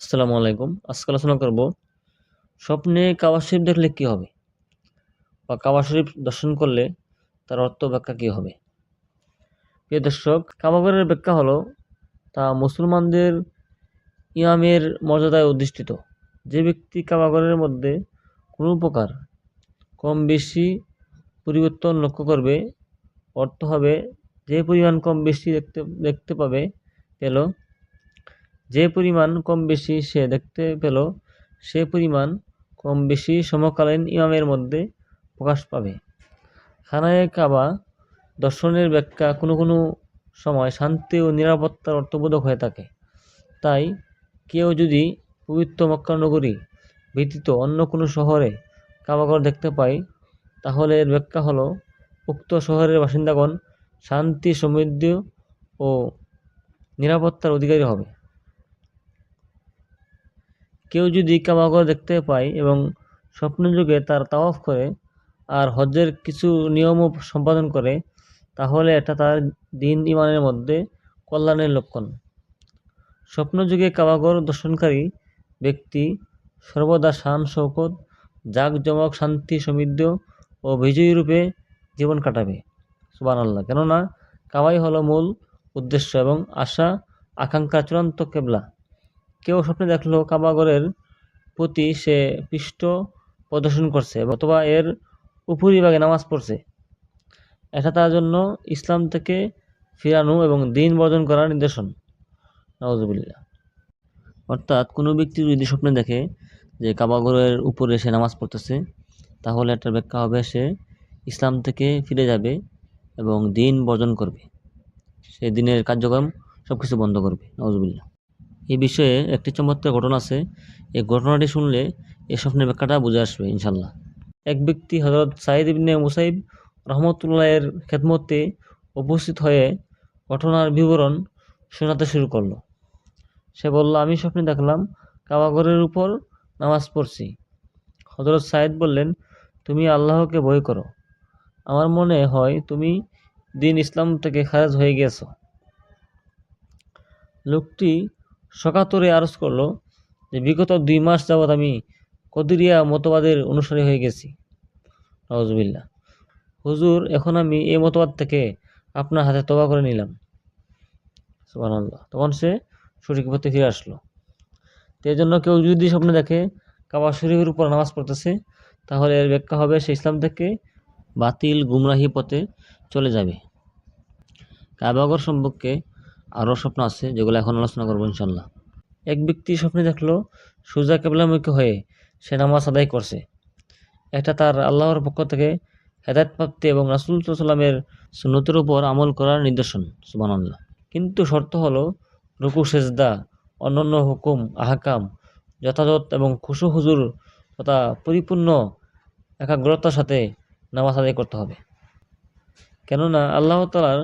আসসালামু আলাইকুম। আজকে আলোচনা করব স্বপ্নে কাবা শরীফ দেখলে কি হবে? বা কাবা শরীফ দর্শন করলে তার অর্থ ব্যাখ্যা কি হবে? প্রিয় দর্শক কাবাগরের ব্যাখ্যা হলো, তা মুসলমানদের ইমামের মর্যাদায় অধিষ্ঠিত। যে ব্যক্তি কাবাগরের মধ্যে কোনো প্রকার কম বেশি পরিবর্তন লক্ষ্য করবে, অর্থ হবে যে পরিমাণ কম বেশি দেখতে দেখতে পাবে, পেল যে পরিমাণ কম বেশি সে দেখতে পেল, সে পরিমাণ কম বেশি সমকালীন ইমামের মধ্যে প্রকাশ পাবে। খানায়ে কাবা দর্শনের ব্যাখ্যা কোনো কোনো সময় শান্তি ও নিরাপত্তার অর্থবোধক হয়ে থাকে। তাই কেউ যদি পবিত্র মক্কা নগরী ব্যতীত অন্য কোনো শহরে কাবাঘর দেখতে পায়, তাহলে এর ব্যাখ্যা হলো, উক্ত শহরের বাসিন্দাগণ শান্তি সমৃদ্ধি ও নিরাপত্তার অধিকারী হবে। কেউ যদি কাবাঘর দেখতে পায় এবং স্বপ্নযুগে তার তাওয়াফ করে আর হজ্জের কিছু নিয়মও সম্পাদন করে, তাহলে এটা তার দিন ইমানের মধ্যে কল্যাণের লক্ষণ। স্বপ্নযুগে কাবাঘর দর্শনকারী ব্যক্তি সর্বদা শান শৌকত জাঁকজমক, শান্তি, সমৃদ্ধ ও বিজয়ী রূপে জীবন কাটাবে। সুবান আল্লাহ কেননা কাবাই হলো মূল উদ্দেশ্য এবং আশা, আকাঙ্ক্ষা চূড়ান্ত কেবলা। কেউ স্বপ্নে দেখল কাবাগরের প্রতি সে পৃষ্ঠ প্রদর্শন করছে অথবা এর উপরিভাগে নামাজ পড়ছে। এটা তার জন্য ইসলাম থেকে ফিরানো এবং দিন বর্জন করার নির্দেশন নওয়াজবিল্লা অর্থাৎ কোনো ব্যক্তি যদি স্বপ্নে দেখে যে কাবাগরের উপরে সে নামাজ পড়তেছে, তাহলে একটা ব্যাখ্যা হবে সে ইসলাম থেকে ফিরে যাবে এবং দিন বর্জন করবে। সে দিনের কার্যক্রম সব কিছু বন্ধ করবে। নওয়াজবিল্লা এই বিষয়ে একটি চমৎকার ঘটনা আছে। এই ঘটনাটি শুনলে এ স্বপ্নের ব্যাখ্যাটা বুঝে আসবে ইনশাল্লাহ এক ব্যক্তি হজরত সাইদ ইবনে মুসাইব রহমতুল্লাহের খেদমতে উপস্থিত হয়ে ঘটনার বিবরণ শোনাতে শুরু করল। সে বলল, আমি স্বপ্নে দেখলাম কাবাগরের উপর নামাজ পড়ছি। হজরত সাইদ বললেন, তুমি আল্লাহকে ভয় করো। আমার মনে হয় তুমি দিন ইসলাম থেকে খারেজ হয়ে গেছো লোকটি সকাতরে আরজ করল যে বিগত দুই মাস যাবৎ আমি কদিরিয়া মতবাদের অনুসারী হয়ে গেছি। নওয়াজবিল্লা হুজুর, এখন আমি এই মতবাদ থেকে আপনার হাতে তবা করে নিলাম। সুবহানাল্লাহ। তখন সে সঠিক পথে ফিরে আসলো। তো এই জন্য কেউ যদি স্বপ্নে দেখে কাবা শরীফের উপর নামাজ পড়তেছে, তাহলে এর ব্যাখ্যা হবে সে ইসলাম থেকে বাতিল, গুমরাহি পথে চলে যাবে। কাবাগর সম্পর্কে আরও স্বপ্ন আছে যেগুলো এখন আলোচনা করব ইনশাল্লাহ এক ব্যক্তি স্বপ্নে দেখল, সোজা কেবলামুখী হয়ে সে নামাজ আদায় করছে। এটা তার আল্লাহর পক্ষ থেকে হেদায়ত প্রাপ্তি এবং রাসুল সাল্লামের সুন্নতের উপর আমল করার নিদর্শন সুবান আল্লাহ কিন্তু শর্ত হলো, রুকু, সেজদা, অন্যান্য হুকুম, আহাকাম, যথাযথ এবং খুশু হুজুর তথা পরিপূর্ণ একাগ্রতার সাথে নামাজ আদায় করতে হবে। কেননা আল্লাহ তালার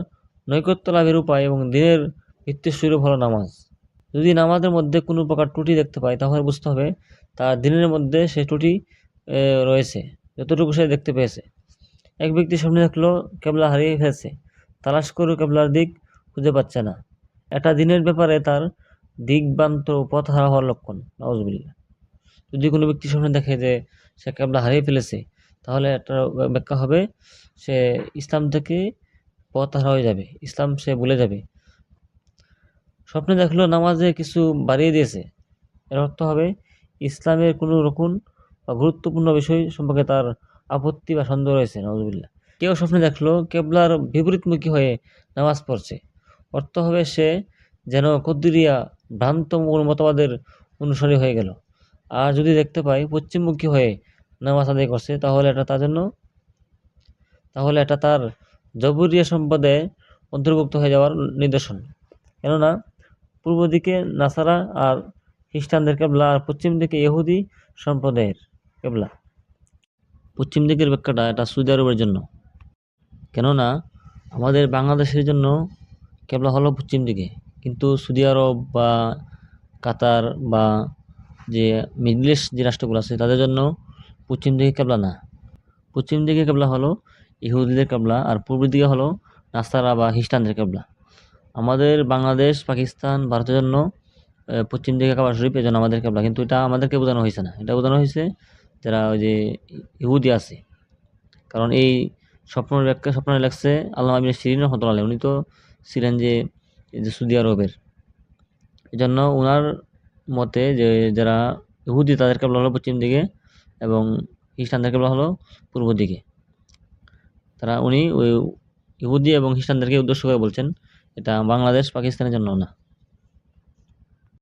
নৈকট্য লাভের উপায় এবং দিনের ভিত্তিস্বরূপ হলো নামাজ। যদি নামাজের মধ্যে কোনো প্রকার ত্রুটি দেখতে পায়, তাহলে বুঝতে হবে তার দিনের মধ্যে সে ত্রুটি রয়েছে, যতটুকু সে দেখতে পেয়েছে। এক ব্যক্তি সামনে দেখল কেবলা হারিয়ে ফেলেছে, তালাশ করে কেবলার দিক খুঁজে পাচ্ছে না। এটা দিনের ব্যাপারে তার দিকবান্ত পথ হারা হওয়ার লক্ষণ নওয়াজবিল্লা যদি কোনো ব্যক্তি সামনে দেখে যে সে কেবলা হারিয়ে ফেলেছে, তাহলে একটা ব্যাখ্যা হবে, সে ইসলাম থেকে পথ হয়ে যাবে, ইসলাম সে ভুলে যাবে। স্বপ্নে দেখল নামাজে কিছু বাড়িয়ে দিয়েছে। এর অর্থ হবে, ইসলামের কোনো রকম বা গুরুত্বপূর্ণ বিষয় সম্পর্কে তার আপত্তি বা সন্দেহ রয়েছে নজবুল্লাহ কেউ স্বপ্নে দেখল কেবলার বিপরীতমুখী হয়ে নামাজ পড়ছে। অর্থ হবে, সে যেন কদ্দুরিয়া ভ্রান্ত মতবাদের অনুসারী হয়ে গেল। আর যদি দেখতে পাই পশ্চিমমুখী হয়ে নামাজ আদায় করছে, তাহলে এটা তার জন্য তাহলে এটা তার জবুরিয়া সম্পদে অন্তর্ভুক্ত হয়ে যাওয়ার নিদর্শন। কেননা, পূর্ব দিকে নাসারা আর খ্রিস্টানদের কেবলা আর পশ্চিম দিকে ইহুদি সম্প্রদায়ের কেবলা। পশ্চিম দিকের ব্যাখ্যাটা এটা সৌদি আরবের জন্য। কেননা, আমাদের বাংলাদেশের জন্য কেবলা হলো পশ্চিম দিকে। কিন্তু সৌদি আরব বা কাতার বা যে মিডল ইস্ট যে রাষ্ট্রগুলো আছে, তাদের জন্য পশ্চিম দিকে কেবলা না। পশ্চিম দিকে কেবলা হলো ইহুদিদের কেবলা, আর পূর্ব দিকে হলো নাস্তারা বা খ্রিস্টানদের কেবলা। আমাদের বাংলাদেশ, পাকিস্তান, ভারতের জন্য পশ্চিম দিকে কাবা শরীফ, এজন্য আমাদের কেবলা। কিন্তু এটা আমাদেরকে বোঝানো হয়েছে না। এটা বোঝানো হয়েছে যারা ওই যে ইহুদি আছে। কারণ এই স্বপ্নের ব্যাখ্যা, স্বপ্নে লেখছে আল্লাহ আমিন শিরিন রহমতুল্লাহ উনি তো ছিলেন যে যে সৌদি আরবের। এই জন্য ওনার মতে যে, যারা ইহুদি, তাদের কেবলা হলো পশ্চিম দিকে এবং খ্রিস্টানদের কেবলা হলো পূর্ব দিকে। তারা উনি ওই ইহুদি এবং খ্রিস্টানদেরকে উদ্দেশ্য করে বলছেন এটা বাংলাদেশ পাকিস্তানের জন্য না।